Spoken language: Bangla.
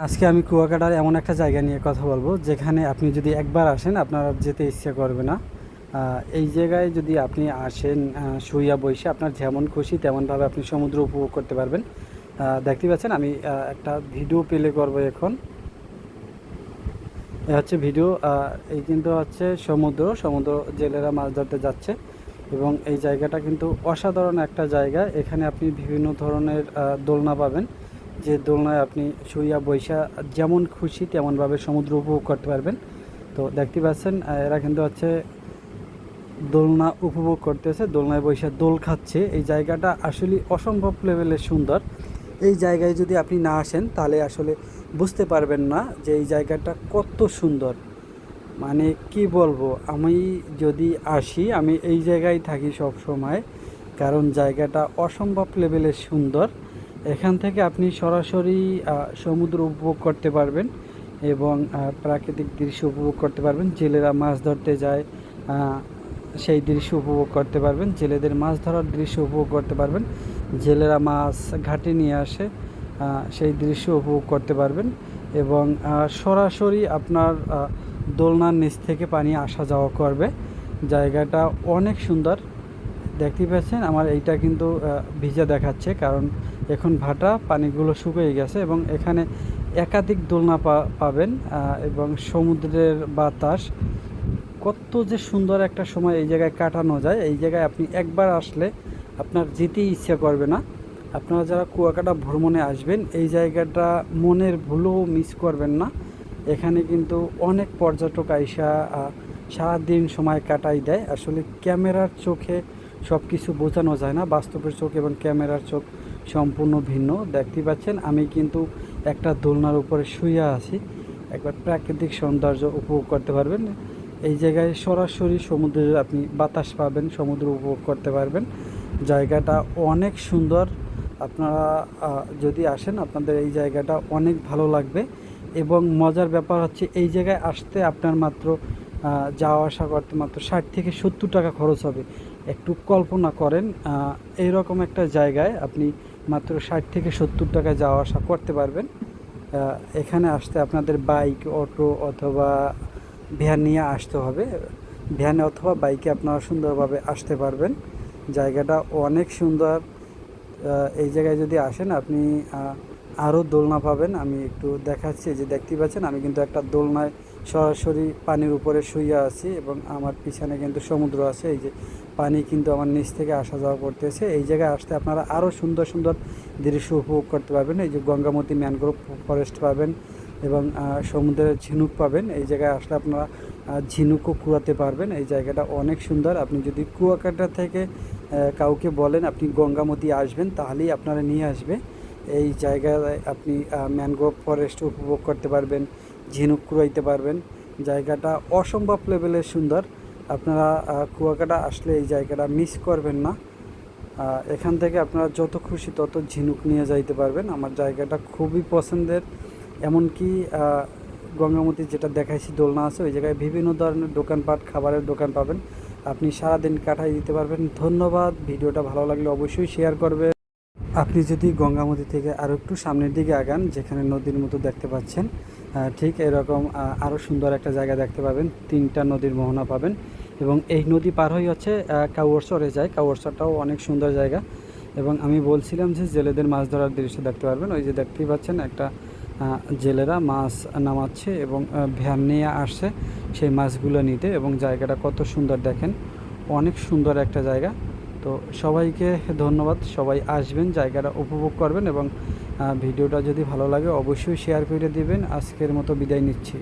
আজকে আমি কুয়াকাটার এমন একটা জায়গা নিয়ে কথা বলব, যেখানে আপনি যদি একবার আসেন, আপনার যেতে ইচ্ছে করবে না। এই জায়গায় যদি আপনি আসেন শুইয়া বসে আপনার যেমন খুশি তেমনভাবে আপনি সমুদ্র উপভোগ করতে পারবেন। দেখতে পাচ্ছেন, আমি একটা ভিডিও প্লে করব এখন। এ হচ্ছে ভিডিও এই কিন্তু হচ্ছে সমুদ্র সমুদ্র জেলেরা মাছ ধরতে যাচ্ছে এবং এই জায়গাটা কিন্তু অসাধারণ একটা জায়গা। এখানে আপনি বিভিন্ন ধরনের দোলনা পাবেন। যে দোলনায় আপনি শুইয়া বৈশা যেমন খুশি তেমনভাবে সমুদ্র উপভোগ করতে পারবেন। তো দেখতে পাচ্ছেন এরা কিন্তু হচ্ছে দোলনা উপভোগ করতেছে, দোলনায় বৈশা দোল খাচ্ছে। এই জায়গাটা আসলে অসম্ভব লেভেলের সুন্দর। এই জায়গায় যদি আপনি না আসেন, তাহলে আসলে বুঝতে পারবেন না যে এই জায়গাটা কত সুন্দর। মানে কি বলব, আমি যদি আসি, আমি এই জায়গায় থাকি সব সময় কারণ জায়গাটা অসম্ভব লেভেলের সুন্দর। এখান থেকে আপনি সরাসরি সমুদ্র উপভোগ করতে পারবেন এবং প্রাকৃতিক দৃশ্য উপভোগ করতে পারবেন। জেলেরা মাছ ধরতে যায় সেই দৃশ্য উপভোগ করতে পারবেন। জেলেদের মাছ ধরার দৃশ্য উপভোগ করতে পারবেন। জেলেরা মাছ ঘাটে নিয়ে আসে সেই দৃশ্য উপভোগ করতে পারবেন এবং সরাসরি আপনার দোলনার নিচ থেকে পানি আসা যাওয়া করবে। জায়গাটা অনেক সুন্দর। দেখতেই পাচ্ছেন আমার এইটা কিন্তু ভিজা দেখাচ্ছে কারণ এখন ভাটা, পানিগুলো শুকিয়ে গেছে এবং এখানে একাধিক দোলনা পাবেন এবং সমুদ্রের বাতাস। কত যে সুন্দর একটা সময় এই জায়গায় কাটানো যায়। এই জায়গায় আপনি একবার আসলে আপনার যেতেই ইচ্ছা করবে না। আপনারা যারা কুয়াকাটা ভ্রমণে আসবেন, এই জায়গাটা মনের ভুলেও মিস করবেন না। এখানে কিন্তু অনেক পর্যটক আইসা সারাদিন সময় কাটাই দেয়। আসলে ক্যামেরার চোখে সব কিছু বোঝানো যায় না। বাস্তবের চোখ এবং ক্যামেরার চোখ সম্পূর্ণ ভিন্ন। দেখতে পাচ্ছেন আমি কিন্তু একটা দোলনার উপরে শুয়ে আছি। একবার প্রাকৃতিক সৌন্দর্য উপভোগ করতে পারবেন। এই জায়গায় সরাসরি সমুদ্রের আপনি বাতাস পাবেন সমুদ্র উপভোগ করতে পারবেন। জায়গাটা অনেক সুন্দর। আপনারা যদি আসেন আপনাদের এই জায়গাটা অনেক ভালো লাগবে। এবং মজার ব্যাপার হচ্ছে এই জায়গায় আসতে আপনার মাত্র যাওয়া আসা করতে মাত্র ষাট থেকে সত্তর টাকা খরচ হবে। একটু কল্পনা করেন আহ, এইরকম একটা জায়গায় আপনি মাত্র ষাট থেকে সত্তর টাকা যাওয়া আসা করতে পারবেন। এখানে আসতে আপনাদের বাইক, অটো অথবা ভ্যান নিয়ে আসতে হবে। ভ্যানে অথবা বাইকে আপনারা সুন্দরভাবে আসতে পারবেন। জায়গাটা অনেক সুন্দর। এই জায়গায় যদি আসেন, আপনি আরও দোলনা পাবেন। আমি একটু দেখাচ্ছি যে দেখতেই পাচ্ছেন, আমি কিন্তু একটা দোলনায় সরাসরি পানির উপরে শুয়ে আছি এবং আমার পিছনে কিন্তু সমুদ্র আছে। এই যে পানি কিন্তু আমার নিচ থেকে আসা যাওয়া করতেছে। এই জায়গায় আসতে আপনারা আরও সুন্দর সুন্দর দৃশ্য উপভোগ করতে পারবেন। এই যে গঙ্গামতী ম্যানগ্রোভ ফরেস্ট পাবেন এবং সমুদ্রের ঝিনুক পাবেন। এই জায়গায় আসলে আপনারা ঝিনুকও কুয়াতে পারবেন। এই জায়গাটা অনেক সুন্দর। আপনি যদি কুয়াকাটা থেকে কাউকে বলেন আপনি গঙ্গামতী আসবেন, তাহলেই আপনারা নিয়ে আসবে। এই জায়গায় আপনি ম্যানগ্রোভ ফরেস্ট উপভোগ করতে পারবেন, ঝিনুক কুড়াইতে পারবেন। জায়গাটা অসম্ভব লেভেলের সুন্দর। আপনারা কুয়াকাটা আসলে এই জায়গাটা মিস করবেন না। এখান থেকে আপনারা যত খুশি তত ঝিনুক নিয়ে যাইতে পারবেন। আমার জায়গাটা খুবই পছন্দের। এমনকি গঙ্গামতি যেটা দেখাইছি দোলনা আছে, ওই জায়গায় বিভিন্ন ধরনের দোকানপাট, খাবারের দোকান পাবেন। আপনি সারাদিন কাটাই দিতে পারবেন। ধন্যবাদ। ভিডিওটা ভালো লাগলে অবশ্যই শেয়ার করবেন। আপনি যদি গঙ্গা নদী থেকে আরও একটু সামনের দিকে আগান, যেখানে নদীর মতো দেখতে পাচ্ছেন ঠিক এরকম আরও সুন্দর একটা জায়গা দেখতে পাবেন, তিনটা নদীর মোহনা পাবেন এবং এই নদী পার হয়ে হচ্ছে কাউরচরে যায়। কাউরচরটাও অনেক সুন্দর জায়গা এবং আমি বলছিলাম যে জেলেদের মাছ ধরার দৃশ্য দেখতে পারবেন। ওই যে দেখতেই পাচ্ছেন একটা জেলেরা মাছ নামাচ্ছে এবং ভ্যান নিয়ে আসছে সেই মাছগুলো নিতে এবং জায়গাটা কত সুন্দর দেখেন। অনেক সুন্দর একটা জায়গা। তো সবাইকে ধন্যবাদ। সবাই আসবেন, জায়গাটা উপভোগ করবেন এবং ভিডিওটা যদি ভালো লাগে অবশ্যই শেয়ার করে দিবেন। আজকের মতো বিদায় নিচ্ছি।